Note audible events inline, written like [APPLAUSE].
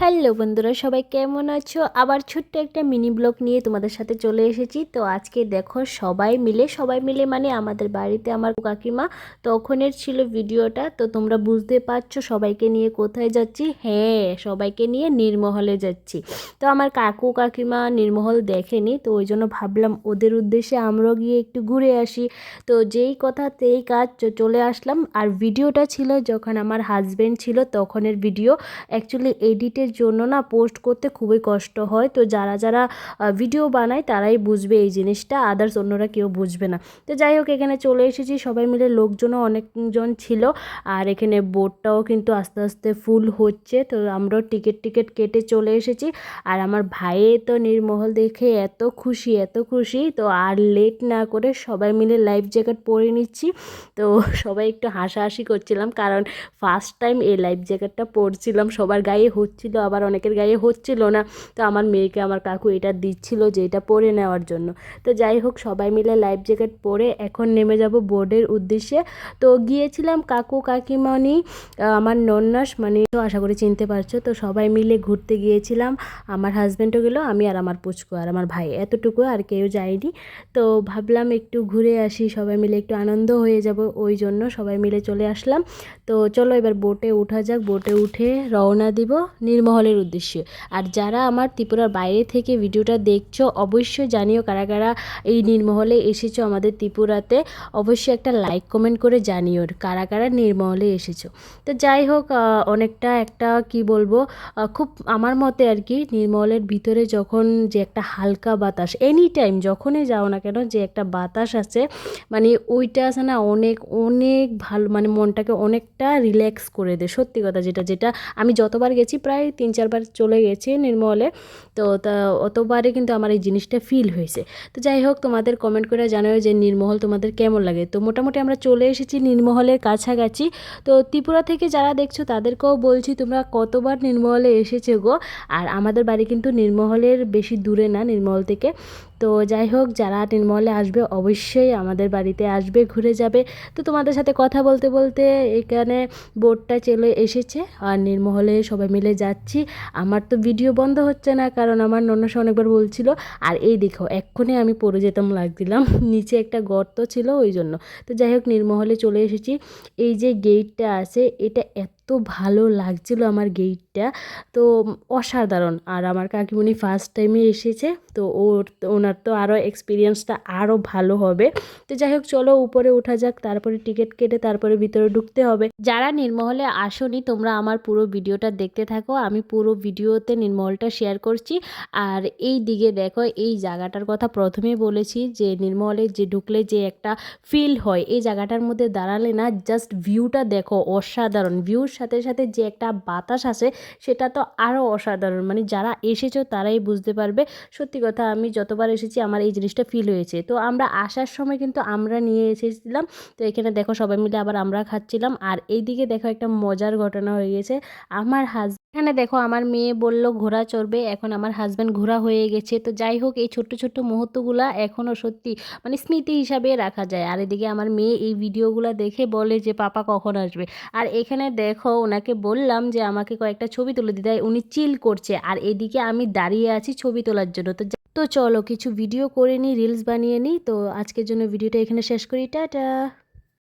Hello বন্ধুরা, সবাই কেমন আছো? আবার ছোট্ট একটা মিনি ব্লগ নিয়ে তোমাদের সাথে চলে এসেছি। তো আজকে দেখো সবাই মিলে সবাই মিলে মানে আমাদের বাড়িতে আমার কাকিমা তখনের ছিল ভিডিওটা। তো তোমরা বুঝতে পারছ সবাইকে নিয়ে কোথায় যাচ্ছি? হ্যাঁ সবাইকে নিয়ে নির্মহলে যাচ্ছি। তো আমার কাকু কাকিমা নির্মহল দেখেনি, তো ওই জন্য ভাবলাম ওদের উদ্দেশ্যে আমরাও গিয়ে একটু ঘুরে আসি। তো যেই কথা তেই কাজ চলে আসলাম। আর ভিডিওটা ছিল যখন আমার হাজব্যান্ড ছিল তখনের ভিডিও অ্যাকচুয়ালি এডিটের জন্য না পোস্ট করতে খুবই কষ্ট হয়। তো যারা যারা ভিডিও বানায় তারাই বুঝবে এই জিনিসটা আদার্স অন্যরা কেউ বুঝবে না। তো যাই হোক, এখানে চলে এসেছি। সবাই মিলে লোকজনও অনেকজন ছিল আর এখানে বোটটাও কিন্তু আস্তে আস্তে ফুল হচ্ছে। তো আমরাও টিকিট টিকিট কেটে চলে এসেছি। আর আমার ভাইয়ে তো নির্মহল দেখে এত খুশি এত খুশি। তো আর লেট না করে সবাই মিলে লাইফ জ্যাকেট পরে নিচ্ছি। তো সবাই একটু হাসাহাসি করছিলাম কারণ ফার্স্ট টাইম এই লাইফ জ্যাকেটটা পরছিলাম। সবার গায়ে হচ্ছিল আবার অনেকের গায়ে হচ্ছিল না। তো আমার মেয়েকে আমার কাকু এটা দিচ্ছিল যে এটা পরে নেওয়ার জন্য। তো যাই হোক, সবাই মিলে লাইফ জ্যাকেট পরে এখন নেমে যাব বোর্ডের উদ্দেশ্যে। তো গিয়েছিলাম কাকু, কাকিমণি আমার নন্নাস মানে তো আশা করি চিনতে পারছ। তো সবাই মিলে ঘুরতে গিয়েছিলাম। আমার হাজব্যান্ডও গেলো, আমি আর আমার পুচকু আর আমার ভাই। এতটুকু আর কেউ যায়নি। তো ভাবলাম একটু ঘুরে আসি, সবাই মিলে একটু আনন্দ হয়ে যাব, ওই জন্য সবাই মিলে চলে আসলাম। তো চলো এবার বোটে উঠা যাক। বোটে উঠে রওনা দিব। নির্মহলের উদ্দেশ্যে। আর যারা আমার ত্রিপুরার বাইরে থেকে ভিডিওটা দেখছ, অবশ্যই জানিও কারা কারা এই নির্মহলে এসেছ আমাদের ত্রিপুরাতে। অবশ্যই একটা লাইক কমেন্ট করে জানিও কারা কারা নির্মহলে এসেছ। তো যাই হোক অনেকটা একটা কি বলব খুব আমার মতে আর কি নির্মলের ভিতরে যখন যে একটা হালকা বাতাস এনি টাইম যখনই যাও না কেন যে একটা বাতাস আছে মানে ওইটা আছে না অনেক অনেক ভালো মানে মনটাকে অনেকটা রিল্যাক্স করে দেয়। সত্যি কথা যেটা যেটা আমি যতবার গেছি প্রায় তিন চারবার চলে গেছি নির্মলে। তো তা অতবারে কিন্তু আমার এই জিনিসটা ফিল হয়েছে। তো যাই হোক, তোমাদের কমেন্ট করে জানাও যে নির্মহল তোমাদের কেমন লাগে। তো মোটামুটি আমরা চলে এসেছি নির্মহলের কাছাকাছি। তো ত্রিপুরা থেকে যারা দেখছ, তাদেরকেও বলছি তোমরা কতবার নির্মহলে এসেছে গো। আর আমাদের বাড়ি কিন্তু নির্মহলের বেশি দূরে না নির্মহল থেকে। তো যাই হোক, যারা নির্মহলে আসবে অবশ্যই আমাদের বাড়িতে আসবে, ঘুরে যাবে। তো তোমাদের সাথে কথা বলতে বলতে এখানে বোটটা চলে এসেছে আর নির্মহলে সবাই মিলে যাচ্ছি। আমার তো ভিডিও বন্ধ হচ্ছে না, কারণ আমার নন্নাস অনেকবার বলছিল, আর এই দেখো, এক্ষুনি আমি পড়ে যেতাম লাগছিলাম [LAUGHS] নিচে একটা গর্ত ছিল, ওই জন্য। তো যাই হোক নির্মহলে চলে এসেছি। এই যে গেটটা আছে, এটা এত ভালো লাগছিল আমার গেটটা তো অসাধারণ। আর আমার কাকিমণি ফার্স্ট টাইমে এসেছে, তো ওর, ওনার তো আরও এক্সপিরিয়েন্সটা আরও ভালো হবে। তো যাই হোক, চলো উপরে ওঠা যাক, তারপরে টিকিট কেটে তারপরে ভিতরে ঢুকতে হবে। যারা নির্মহলে আসনি, তোমরা আমার পুরো ভিডিওটা দেখতে থাকো। আমি পুরো ভিডিওতে নির্মহলটা শেয়ার করছি। আর এই দিকে দেখো, এই জায়গাটার কথা প্রথমেই বলেছি যে নির্মহলে যে ঢুকলে যে একটা ফিল হয়, এই জায়গাটার মধ্যে দাঁড়ালে না জাস্ট ভিউটা দেখো, অসাধারণ। ভিউর সাথে সাথে যে একটা বাতাস আসে সেটা তো আরও অসাধারণ। মানে যারা এসেছ তারাই বুঝতে পারবে। সত্যি কথা, আমি যতবার এসেছি আমার এই জিনিসটা ফিল হয়েছে। তো আমরা আসার সময় কিন্তু আমরা নিয়ে এসেছিলাম। তো এখানে দেখো সবাই মিলে আবার আমরা খাচ্ছিলাম। আর এইদিকে দেখো একটা মজার ঘটনা হয়ে গেছে। আমার হাজ এখানে দেখো আমার মেয়ে বলল, ঘোড়া চড়বে, এখন আমার হাজব্যান্ড ঘোড়া হয়ে গেছে। তো যাই হোক, এই ছোট্ট ছোট্ট মুহূর্তগুলা এখনও সত্যি মানে স্মৃতি হিসাবে রাখা যায়। আর এদিকে আমার মেয়ে এই ভিডিওগুলো দেখে বলে যে, পাপা কখন আসবে? আর এখানে দেখো ওনাকে বললাম যে, আমাকে কয়েকটা ছবি তুলে দিতে। উনি চিল করছে। আর এদিকে আমি দাঁড়িয়ে আছি ছবি তোলার জন্য। তো তো চলো কিছু ভিডিও করে নিই রিলস বানিয়ে নিই। তো আজকের জন্য ভিডিওটা এখানে শেষ করি। টাটা!